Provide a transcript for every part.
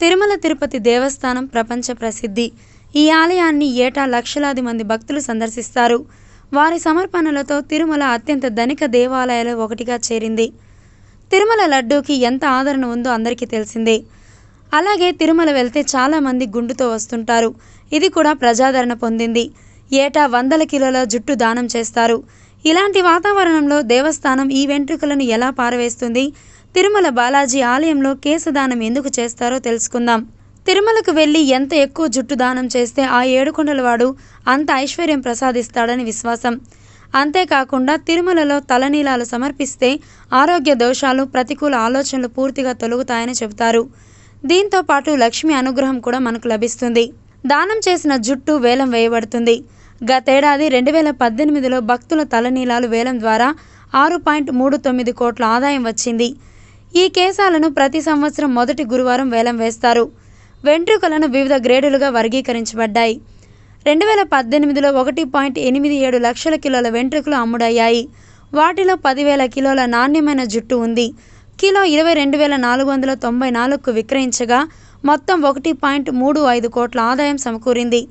తిరుమల తిరుపతి దేవస్థానం ప్రపంచ ప్రసిద్ధి. ఈ ఆలయాన్ని ఏటా లక్షలాది మంది భక్తులు సందర్శిస్తారు. వారి సమర్పణలతో తిరుమల అత్యంత ధనిక దేవాలయాలు ఒకటిగా చేరింది. తిరుమల లడ్డూకి ఎంత ఆదరణ ఉందో అందరికీ తెలిసిందే. అలాగే తిరుమల వెళ్తే చాలామంది గుండుతో వస్తుంటారు. ఇది కూడా ప్రజాదరణ పొందింది. ఏటా వందల కిలోల జుట్టు దానం చేస్తారు. ఇలాంటి వాతావరణంలో దేవస్థానం ఈ వెంట్రుకలను ఎలా పారవేస్తుంది? తిరుమల బాలాజీ ఆలయంలో కేశదానం ఎందుకు చేస్తారో తెలుసుకుందాం. తిరుమలకు వెళ్ళి ఎంత ఎక్కువ జుట్టు దానం చేస్తే ఆ ఏడుకొండలవాడు అంత ఐశ్వర్యం ప్రసాదిస్తాడని విశ్వాసం. అంతేకాకుండా తిరుమలలో తలనీలాలు సమర్పిస్తే ఆరోగ్య దోషాలు ప్రతికూల ఆలోచనలు పూర్తిగా తొలగుతాయని చెబుతారు. దీంతో పాటు లక్ష్మి అనుగ్రహం కూడా మనకు లభిస్తుంది. దానం చేసిన జుట్టు వేలం వేయబడుతుంది. గతేడాది రెండు వేల పద్దెనిమిదిలో భక్తుల తలనీలాలు వేలం ద్వారా ఆరు పాయింట్ మూడు తొమ్మిది కోట్ల ఆదాయం వచ్చింది. ఈ కేశాలను ప్రతి సంవత్సరం మొదటి గురువారం వేలం వేస్తారు. వెంట్రుకలను వివిధ గ్రేడులుగా వర్గీకరించబడ్డాయి. రెండు వేల పద్దెనిమిదిలో ఒకటి పాయింట్ ఎనిమిది ఏడు లక్షల కిలోల వెంట్రుకలు అమ్ముడయ్యాయి. వాటిలో పదివేల కిలోల నాణ్యమైన జుట్టు ఉంది. కిలో ఇరవై రెండు వేల నాలుగు వందల తొంభై నాలుగుకు విక్రయించగా మొత్తం ఒకటి పాయింట్ మూడు ఐదు కోట్ల ఆదాయం సమకూరింది.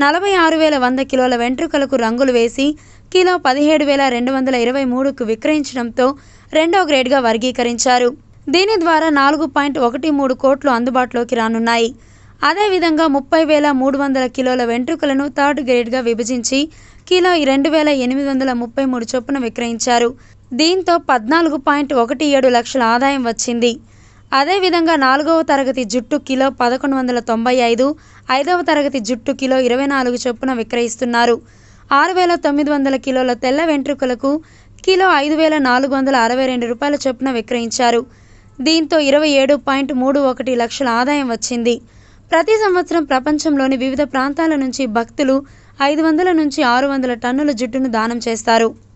నలభై ఆరు వేల వంద కిలోల వెంట్రుకలకు రంగులు వేసి కిలో పదిహేడు వేల రెండు వందల ఇరవై మూడుకు విక్రయించడంతో రెండో గ్రేడ్గా వర్గీకరించారు. దీని ద్వారా నాలుగు పాయింట్ ఒకటి మూడు కోట్లు అందుబాటులోకి రానున్నాయి. అదేవిధంగా ముప్పై వేల మూడు వందల కిలోల వెంట్రుకలను థర్డ్ గ్రేడ్గా విభజించి కిలో రెండు వేల ఎనిమిది వందల ముప్పై మూడు చొప్పున విక్రయించారు. దీంతో పద్నాలుగు పాయింట్ ఒకటి ఏడు లక్షల ఆదాయం వచ్చింది. అదేవిధంగా నాలుగవ తరగతి జుట్టు కిలో పదకొండు వందల తొంభై ఐదు ఐదవ తరగతి జుట్టు కిలో ఇరవై నాలుగు చొప్పున విక్రయిస్తున్నారు. ఆరు వేల తొమ్మిది వందల కిలోల తెల్ల వెంట్రుకలకు కిలో ఐదు వేల నాలుగు వందల అరవై రెండు రూపాయల చొప్పున విక్రయించారు. దీంతో ఇరవై ఏడు పాయింట్ మూడు ఒకటి లక్షల ఆదాయం వచ్చింది. ప్రతి సంవత్సరం ప్రపంచంలోని వివిధ ప్రాంతాల నుంచి భక్తులు ఐదు వందల నుంచి ఆరు వందల టన్నుల జుట్టును దానం చేస్తారు.